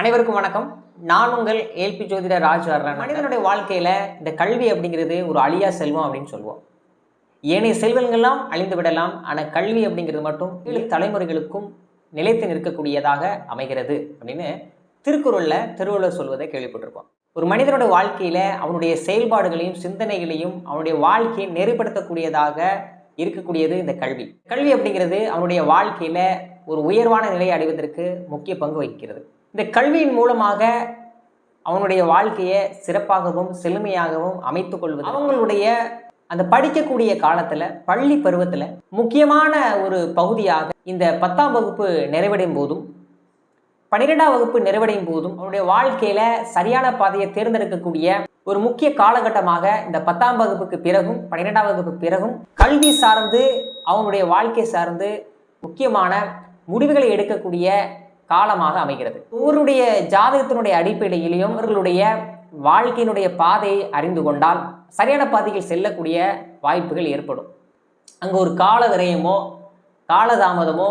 அனைவருக்கும் வணக்கம். நான் உங்கள் ஏல்பி ஜோதிடர் ராஜ் வர்றேன் மனிதனுடைய வாழ்க்கையில் இந்த கல்வி அப்படிங்கிறது ஒரு அழியா செல்வம் அப்படின்னு சொல்லுவோம். ஏனைய செல்வங்கள்லாம் அழிந்து விடலாம். ஆனால் கல்வி அப்படிங்கிறது மட்டும் ஏழு தலைமுறைகளுக்கும் நிலைத்து நிற்கக்கூடியதாக அமைகிறது அப்படின்னு திருக்குறளில் திருவள்ளுவர் சொல்வதை கேள்விப்பட்டிருப்போம் ஒரு மனிதனுடைய வாழ்க்கையில் அவனுடைய செயல்பாடுகளையும் சிந்தனைகளையும் அவனுடைய வாழ்க்கையை நெறிப்படுத்தக்கூடியதாக இருக்கக்கூடியது இந்த கல்வி. கல்வி அப்படிங்கிறது அவனுடைய வாழ்க்கையில் ஒரு உயர்வான நிலையை அடைவதற்கு முக்கிய பங்கு வகிக்கிறது. இந்த கல்வியின் மூலமாக அவனுடைய வாழ்க்கையை சிறப்பாகவும் செழுமையாகவும் அமைத்து கொள்வது அவங்களுடைய அந்த படிக்கக்கூடிய காலத்தில் பள்ளி பருவத்தில் முக்கியமான ஒரு பகுதியாக இந்த பத்தாம் வகுப்பு நிறைவடையும் போதும் பன்னிரெண்டாம் வகுப்பு நிறைவடையும் போதும் அவனுடைய வாழ்க்கையில் சரியான பாதையை தேர்ந்தெடுக்கக்கூடிய ஒரு முக்கிய காலகட்டமாக இந்த பத்தாம் வகுப்புக்கு பிறகும் பன்னிரெண்டாம் வகுப்பு பிறகும் கல்வி சார்ந்து அவனுடைய வாழ்க்கை சார்ந்து முக்கியமான முடிவுகளை எடுக்கக்கூடிய காலமாக அமைகிறது. ஒவ்வொருடைய ஜாதகத்தினுடைய அடிப்படையிலையும் இவர்களுடைய வாழ்க்கையினுடைய பாதையை அறிந்து கொண்டால் சரியான பாதையில் செல்லக்கூடிய வாய்ப்புகள் ஏற்படும். அங்கே ஒரு கால விரயமோ காலதாமதமோ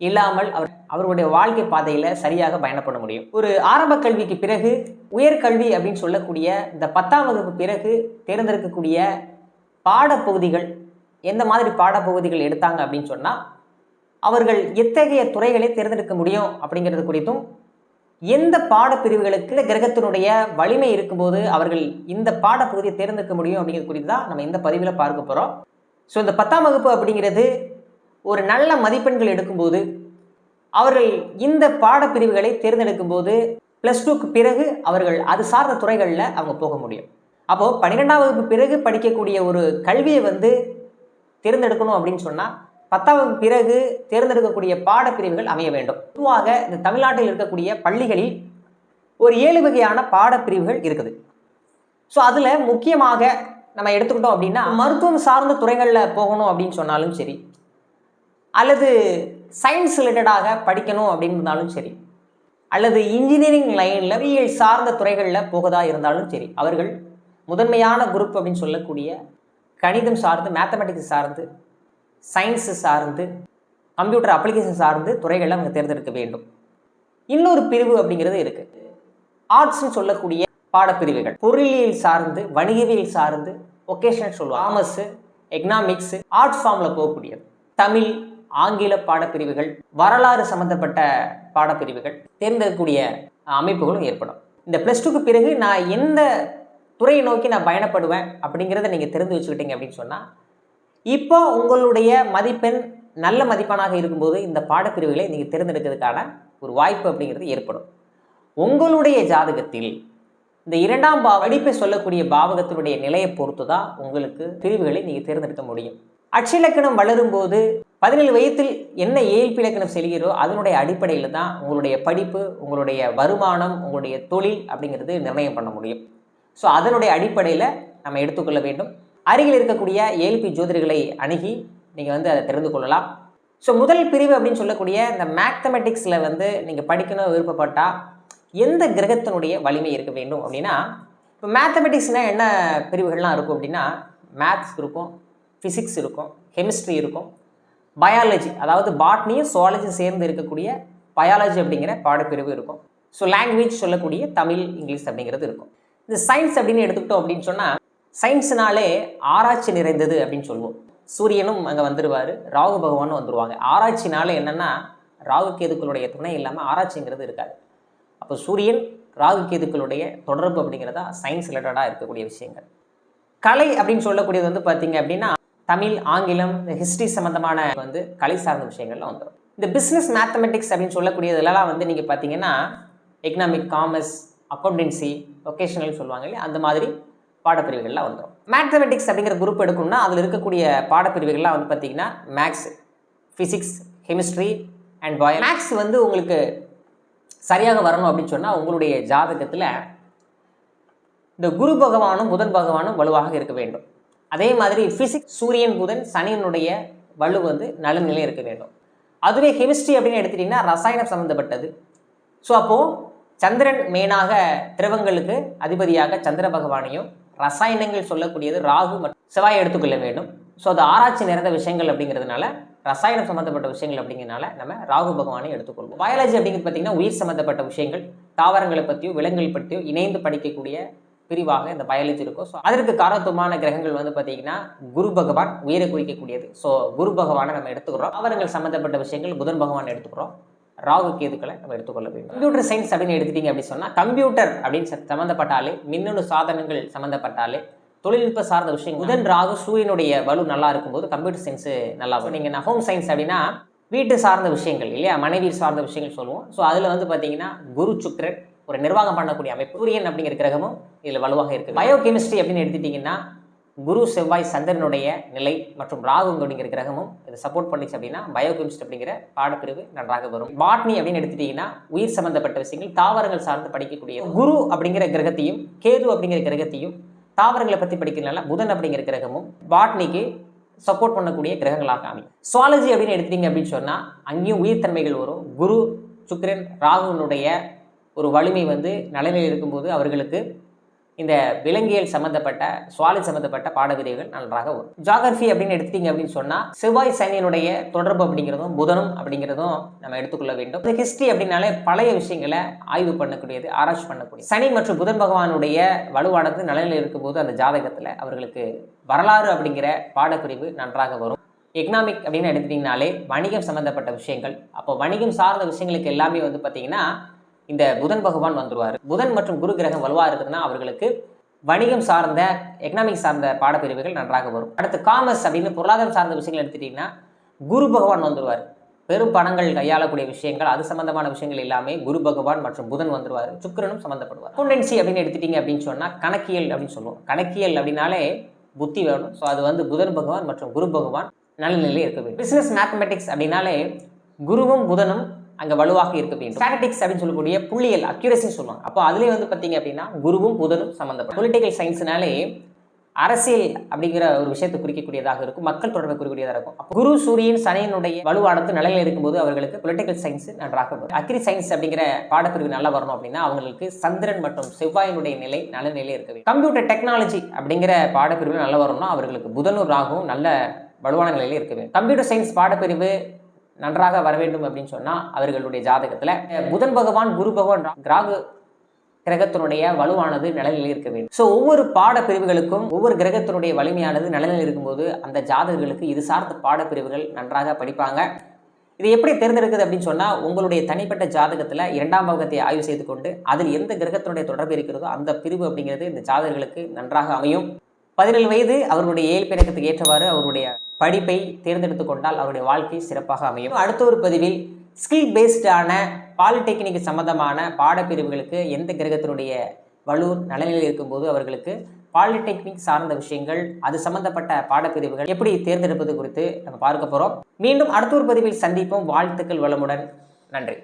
இல்லாமல் அவர் அவர்களுடைய வாழ்க்கை பாதையில் சரியாக பயணப்பட முடியும். ஒரு ஆரம்ப கல்விக்கு பிறகு உயர்கல்வி அப்படின்னு சொல்லக்கூடிய இந்த பத்தாம் வகுப்பு பிறகு தேர்ந்தெடுக்கக்கூடிய பாடப்பகுதிகள் எந்த மாதிரி பாடப்பகுதிகள் எடுத்தாங்க அப்படின்னு சொன்னால் அவர்கள் எத்தகைய துறைகளை தேர்ந்தெடுக்க முடியும் அப்படிங்கிறது குறித்தும் எந்த பாடப்பிரிவுகளுக்கு இந்த கிரகத்தினுடைய வலிமை இருக்கும்போது அவர்கள் இந்த பாடப்பகுதியை தேர்ந்தெடுக்க முடியும் அப்படிங்கிறது குறித்து தான் நம்ம இந்த பதிவில் பார்க்க போகிறோம் ஸோ இந்த பத்தாம் வகுப்பு அப்படிங்கிறது ஒரு நல்ல மதிப்பெண்கள் எடுக்கும்போது அவர்கள் இந்த பாடப்பிரிவுகளை தேர்ந்தெடுக்கும் போது ப்ளஸ் டூக்கு பிறகு அவர்கள் அது சார்ந்த துறைகளில் அவங்க போக முடியும். அப்போது பன்னிரெண்டாம் வகுப்பு பிறகு படிக்கக்கூடிய ஒரு கல்வியை வந்து தேர்ந்தெடுக்கணும் அப்படின்னு சொன்னால் பத்தாவது பிறகு தேர்ந்தெடுக்கக்கூடிய பாடப்பிரிவுகள் அமைய வேண்டும். பொதுவாக இந்த தமிழ்நாட்டில் இருக்கக்கூடிய பள்ளிகளில் ஒரு ஏழு வகையான பாடப்பிரிவுகள் இருக்குது. ஸோ அதில் முக்கியமாக நம்ம எடுத்துக்கிட்டோம் அப்படின்னா மருத்துவம் சார்ந்த துறைகளில் போகணும் அப்படின்னு சொன்னாலும் சரி அல்லது சயின்ஸ் ரிலேட்டடாக படிக்கணும் அப்படின்னு இருந்தாலும் சரி அல்லது இன்ஜினியரிங் லைனில் வியல் சார்ந்த துறைகளில் போகதா இருந்தாலும் சரி அவர்கள் முதன்மையான குரூப் அப்படின்னு சொல்லக்கூடிய கணிதம் சார்ந்து மேத்தமெட்டிக்ஸ் சார்ந்து சயின்ஸு சார்ந்து கம்ப்யூட்டர் அப்ளிகேஷன் சார்ந்து துறைகளை அவங்க தேர்ந்தெடுக்க வேண்டும். இன்னொரு பிரிவு அப்படிங்கிறது இருக்குது ஆர்ட்ஸ்னு சொல்லக்கூடிய பாடப்பிரிவுகள். பொருளியல் சார்ந்து வணிகவியல் சார்ந்து ஒகேஷனல் சொல்லுவாங்க. காமர்ஸு எக்கனாமிக்ஸு ஆர்ட்ஸ் ஃபார்மில் போகக்கூடியது. தமிழ் ஆங்கில பாடப்பிரிவுகள் வரலாறு சம்மந்தப்பட்ட பாடப்பிரிவுகள் தேர்ந்தெடுக்கக்கூடிய அமைப்புகளும் ஏற்படும். இந்த ப்ளஸ் டூக்கு பிறகு நான் எந்த துறையை நோக்கி நான் பயணப்படுவேன் அப்படிங்கிறத நீங்கள் தெரிந்து வச்சுக்கிட்டீங்க அப்படின்னு சொன்னால் இப்போ உங்களுடைய மதிப்பெண் நல்ல மதிப்பெண்ணாக இருக்கும்போது இந்த பாடப்பிரிவுகளை நீங்கள் தேர்ந்தெடுக்கிறதுக்கான ஒரு வாய்ப்பு அப்படிங்கிறது ஏற்படும். உங்களுடைய ஜாதகத்தில் இந்த இரண்டாம் பா படிப்பை சொல்லக்கூடிய பாவகத்தினுடைய நிலையை பொறுத்து தான் உங்களுக்கு பிரிவுகளை நீங்கள் தேர்ந்தெடுக்க முடியும். அச்சிலக்கணம் வளரும்போது பதினேழு வயதில் என்ன ஏழ்பி இலக்கணம் செல்கிறோ அதனுடைய அடிப்படையில் தான் உங்களுடைய படிப்பு உங்களுடைய வருமானம் உங்களுடைய தொழில் அப்படிங்கிறது நிர்ணயம் பண்ண முடியும். ஸோ அதனுடைய அடிப்படையில் நம்ம எடுத்துக்கொள்ள வேண்டும். அருகில் இருக்கக்கூடிய ஏல்பி ஜோதிடர்களை அணுகி நீங்கள் வந்து அதை தெரிந்து கொள்ளலாம். ஸோ முதல் பிரிவு அப்படின்னு சொல்லக்கூடிய இந்த மேத்தமெட்டிக்ஸில் வந்து நீங்கள் படிக்கணும் விருப்பப்பட்டால் எந்த கிரகத்தினுடைய வலிமை இருக்க வேண்டும் அப்படின்னா இப்போ மேத்தமெட்டிக்ஸ்னால் என்ன பிரிவுகள்லாம் இருக்கும் அப்படின்னா மேத்ஸ் இருக்கும் ஃபிசிக்ஸ் இருக்கும் கெமிஸ்ட்ரி இருக்கும் பயாலஜி அதாவது பாட்னியும் சுவாலஜியும் சேர்ந்து இருக்கக்கூடிய பயாலஜி அப்படிங்கிற பாடப்பிரிவு இருக்கும். ஸோ லாங்குவேஜ் சொல்லக்கூடிய தமிழ் இங்கிலீஷ் அப்படிங்கிறது இருக்கும். இந்த சயின்ஸ் அப்படின்னு எடுத்துக்கிட்டோம் அப்படின்னு சொன்னால் சயின்ஸ்னாலே ஆராய்ச்சி நிறைந்தது அப்படின்னு சொல்லுவோம். சூரியனும் அங்கே வந்துடுவார் ராகு பகவானும் வந்துடுவாங்க ஆராய்ச்சினால என்னென்னா ராகு கேதுக்களுடைய துணை இல்லாமல் ஆராய்ச்சிங்கிறது இருக்காது. அப்போ சூரியன் ராகு கேதுக்களுடைய தொடர்பு அப்படிங்கிறதா சயின்ஸ் ரிலேட்டடாக இருக்கக்கூடிய விஷயங்கள். கலை அப்படின்னு சொல்லக்கூடியது வந்து பார்த்தீங்க அப்படின்னா தமிழ் ஆங்கிலம் இந்த ஹிஸ்ட்ரி சம்மந்தமான வந்து கலை சார்ந்த விஷயங்கள்லாம் வந்துடும் இந்த பிஸ்னஸ் மேத்தமெட்டிக்ஸ் அப்படின்னு சொல்லக்கூடியதுலலாம் வந்து நீங்கள் பார்த்தீங்கன்னா எக்கனாமிக் காமர்ஸ் அக்கௌண்டன்சி ஒகேஷனல் சொல்லுவாங்க இல்லையா? அந்த மாதிரி பாடப்பிரிவுகள்லாம் வந்துடும் மேத்தமெட்டிக்ஸ் அப்படிங்கிற குரூப் எடுக்கணும்னா அதில் இருக்கக்கூடிய பாடப்பிரிவுகள்லாம் வந்து பார்த்தீங்கன்னா maths physics chemistry and bio maths வந்து உங்களுக்கு சரியாக வரணும் அப்படின்னு சொன்னால் உங்களுடைய ஜாதகத்தில் இந்த குரு பகவானும் புதன் பகவானும் வலுவாக இருக்க வேண்டும். அதே மாதிரி ஃபிசிக்ஸ் சூரியன் புதன் சனியனுடைய வலு வந்து நல்ல இருக்க வேண்டும். அதுவே கெமிஸ்ட்ரி அப்படின்னு எடுத்துட்டிங்கன்னா ரசாயனம் சம்மந்தப்பட்டது ஸோ அப்போது சந்திரன் மெயினாக திரவங்களுக்கு அதிபதியாக சந்திர பகவானையும் ரசாயனங்கள் சொல்லக்கூடியது ராகு மற்றும் செவ்வாய் எடுத்துக்கொள்ள வேண்டும். ஸோ அது ஆராய்ச்சி நிறைந்த விஷயங்கள் அப்படிங்கிறதுனால ரசாயனம் சம்மந்தப்பட்ட விஷயங்கள் அப்படிங்கிறதுனால நம்ம ராகு பகவானை எடுத்துக்கொள்வோம். பயாலஜி அப்படிங்கிறது பார்த்தீங்கன்னா உயிர் சம்மந்தப்பட்ட விஷயங்கள் தாவரங்களை பற்றியோ விலங்குகள் பற்றியோ இணைந்து படிக்கக்கூடிய பிரிவாக இந்த பயாலஜி இருக்கும். ஸோ அதற்கு காரத்துவமான கிரகங்கள் வந்து பார்த்தீங்கன்னா குரு பகவான் உயிரை குறிக்கக்கூடியது ஸோ குரு பகவானை நம்ம எடுத்துக்கிறோம். தாவரங்கள் சம்மந்தப்பட்ட விஷயங்கள் புதன் பகவான் எடுத்துக்கிறோம். ராகு கேதுக்களை நம்ம எடுத்துக்கொள்ள வேண்டும். கம்ப்யூட்டர் சயின்ஸ் அப்படின்னு எடுத்துட்டீங்க அப்படின்னு சொன்னால் கம்ப்யூட்டர் அப்படின்னு சம்மந்தப்பட்டாலே மின்னணு சாதனங்கள் சம்மந்தப்பட்டாலே தொழில்நுட்ப சார்ந்த விஷயம் புதன் ராகு சூரியனுடைய வலு நல்லா இருக்கும்போது கம்ப்யூட்டர் சயின்ஸு நல்லா இருக்கும் நீங்கள் ஹோம் சயின்ஸ் அப்படின்னா வீட்டு சார்ந்த விஷயங்கள் இல்லையா? மனைவி சார்ந்த விஷயங்கள் சொல்லுவோம். ஸோ அதில் வந்து பார்த்தீங்கன்னா குரு சுக்கிரன் ஒரு நிர்வாகம் பண்ணக்கூடிய அமைப்பு. சூரியன் அப்படிங்கிற கிரகமும் இதில் வலுவாக இருக்குது பயோ கெமிஸ்ட்ரி அப்படின்னு எடுத்துட்டிங்கன்னா குரு செவ்வாய் சந்திரனுடைய நிலை மற்றும் ராகு அப்படிங்கிற கிரகமும் இது சப்போர்ட் பண்ணிச்சு அப்படின்னா பயோகெமிஸ்ட் அப்படிங்கிற பாடப்பிரிவு நன்றாக வரும். பாட்னி அப்படின்னு எடுத்துட்டீங்கன்னா உயிர் சம்பந்தப்பட்ட விஷயங்கள் தாவரங்கள் சார்ந்து படிக்கக்கூடிய குரு அப்படிங்கிற கிரகத்தையும் கேது அப்படிங்கிற கிரகத்தையும் தாவரங்களை பற்றி படிக்கிறதுனால புதன் அப்படிங்கிற கிரகமும் பாட்னிக்கு சப்போர்ட் பண்ணக்கூடிய கிரகங்களாக அமையும். சுவாலஜி அப்படின்னு எடுத்துட்டீங்க அப்படின்னு சொன்னால் அங்கேயும் உயிர்த்தன்மைகள் வரும். குரு சுக்கிரன் ராகுனுடைய ஒரு வலிமை வந்து நிலைமையில் இருக்கும்போது அவர்களுக்கு இந்த விலங்கியல் சம்பந்தப்பட்ட சுவாலி சம்பந்தப்பட்ட பாடவிரிவுகள் நன்றாக வரும். ஜாகிரபி அப்படின்னு எடுத்துட்டீங்க அப்படின்னு சொன்னால் செவ்வாய் சனியினுடைய தொடர்பு அப்படிங்கிறதும் புதனும் அப்படிங்கிறதும் நம்ம எடுத்துக்கொள்ள வேண்டும். இந்த ஹிஸ்ட்ரி அப்படின்னாலே பழைய விஷயங்களை ஆய்வு பண்ணக்கூடியது ஆராய்ச்சி பண்ணக்கூடிய சனி மற்றும் புதன் பகவானுடைய வலுவானது நலனில் இருக்கும்போது அந்த ஜாதகத்தில் அவர்களுக்கு வரலாறு அப்படிங்கிற பாடப்பிரிவு நன்றாக வரும். எக்கனாமிக் அப்படின்னு எடுத்துட்டிங்கனாலே வணிகம் சம்மந்தப்பட்ட விஷயங்கள். அப்போ வணிகம் சார்ந்த விஷயங்களுக்கு எல்லாமே வந்து பார்த்தீங்கன்னா இந்த புதன் பகவான் வந்துடுவார் புதன் மற்றும் குரு கிரகம் வலுவாக இருக்குதுன்னா அவர்களுக்கு வணிகம் சார்ந்த எக்கனாமிக் சார்ந்த பாடப்பிரிவுகள் நன்றாக வரும். அடுத்து காமர்ஸ் அப்படின்னு பொருளாதாரம் சார்ந்த விஷயங்கள் எடுத்துட்டிங்கன்னா குரு பகவான் வந்துடுவார் பெரும் பணங்கள் கையாளக்கூடிய விஷயங்கள் அது சம்பந்தமான விஷயங்கள் எல்லாமே குரு பகவான் மற்றும் புதன் வந்துருவார். சுக்கிரனும் சம்மந்தப்படுவார் அக்கௌண்டன்சி அப்படின்னு எடுத்துட்டீங்க அப்படின்னு சொன்னால் கணக்கியல் அப்படின்னு சொல்லுவோம். கணக்கியல் அப்படின்னாலே புத்தி வேணும். ஸோ அது வந்து புதன் பகவான் மற்றும் குரு பகவான் நல்ல நிலையில் இருக்க வேண்டும். பிஸ்னஸ் மேத்தமெட்டிக்ஸ் அப்படின்னாலே குருவும் புதனும் அங்கே வலுவாக இருக்க வேண்டும். ஸ்டாட்டிக்ஸ் அப்படின்னு சொல்லக்கூடிய புள்ளியல் அக்யூரசின்னு சொல்லுவாங்க. அப்போ அதுலேயே வந்து பார்த்தீங்க அப்படின்னா குருவும் புதனும் சம்மந்தப்படும் பொலிட்டிக்கல் சயின்ஸ்னாலே அரசியல் அப்படிங்கிற ஒரு விஷயத்தை குறிக்கக்கூடியதாக இருக்கும். மக்கள் தொடர்பை குறிக்கக்கூடியதாக இருக்கும். அப்போ குரு சூரியன் சனியினுடைய வலுவானது நிலையில் இருக்கும்போது அவர்களுக்கு பொலிட்டிக்கல் சயின்ஸ் நன்றாக வரும். அக்ரி சயின்ஸ் அப்படிங்கிற பாடப்பிரிவு நல்லா வரணும் அப்படின்னா அவங்களுக்கு சந்திரன் மற்றும் செவ்வாயினுடைய நிலை நல்ல நிலையில் இருக்க வேண்டும். கம்ப்யூட்டர் டெக்னாலஜி அப்படிங்கிற பாடப்பிரிவு நல்லா வரணும்னா அவர்களுக்கு புதனூர் ராகும் நல்ல வலுவான நிலையில் இருக்க வேண்டும். கம்ப்யூட்டர் சயின்ஸ் பாடப்பிரிவு நன்றாக வர வேண்டும் அப்படின்னு சொன்னால் அவர்களுடைய ஜாதகத்தில் புதன் பகவான் குரு பகவான் கிராகு கிரகத்தினுடைய வலுவானது நிலையில் இருக்க வேண்டும். ஸோ ஒவ்வொரு பாடப்பிரிவுகளுக்கும் ஒவ்வொரு கிரகத்தினுடைய வலிமையானது நிலையில் இருக்கும்போது அந்த ஜாதகர்களுக்கு இது சார்ந்த பாடப்பிரிவுகள் நன்றாக படிப்பாங்க. இது எப்படி தேர்ந்தெடுக்குது அப்படின்னு சொன்னால் உங்களுடைய தனிப்பட்ட ஜாதகத்தில் இரண்டாம் பாகத்தை ஆய்வு செய்து கொண்டு அதில் எந்த கிரகத்தினுடைய தொடர்பு இருக்கிறதோ அந்த பிரிவு அப்படிங்கிறது இந்த ஜாதகர்களுக்கு நன்றாக அமையும். பதினேழு வயது அவருடைய இயல்பிணக்கத்துக்கு ஏற்றவாறு அவருடைய படிப்பை தேர்ந்தெடுத்து கொண்டால் அவருடைய வாழ்க்கை சிறப்பாக அமையும். அடுத்த ஒரு பதிவில் ஸ்கில் பேஸ்டான பாலிடெக்னிக் சம்பந்தமான பாடப்பிரிவுகளுக்கு எந்த கிரகத்தினுடைய வலூர் நலநிலையில் இருக்கும்போது அவர்களுக்கு பாலிடெக்னிக் சார்ந்த விஷயங்கள் அது சம்பந்தப்பட்ட பாடப்பிரிவுகள் எப்படி தேர்ந்தெடுப்பது குறித்து நம்ம பார்க்க போகிறோம் மீண்டும் அடுத்த ஒரு பதிவில் சந்திப்போம். வாழ்த்துக்கள் வளமுடன். நன்றி.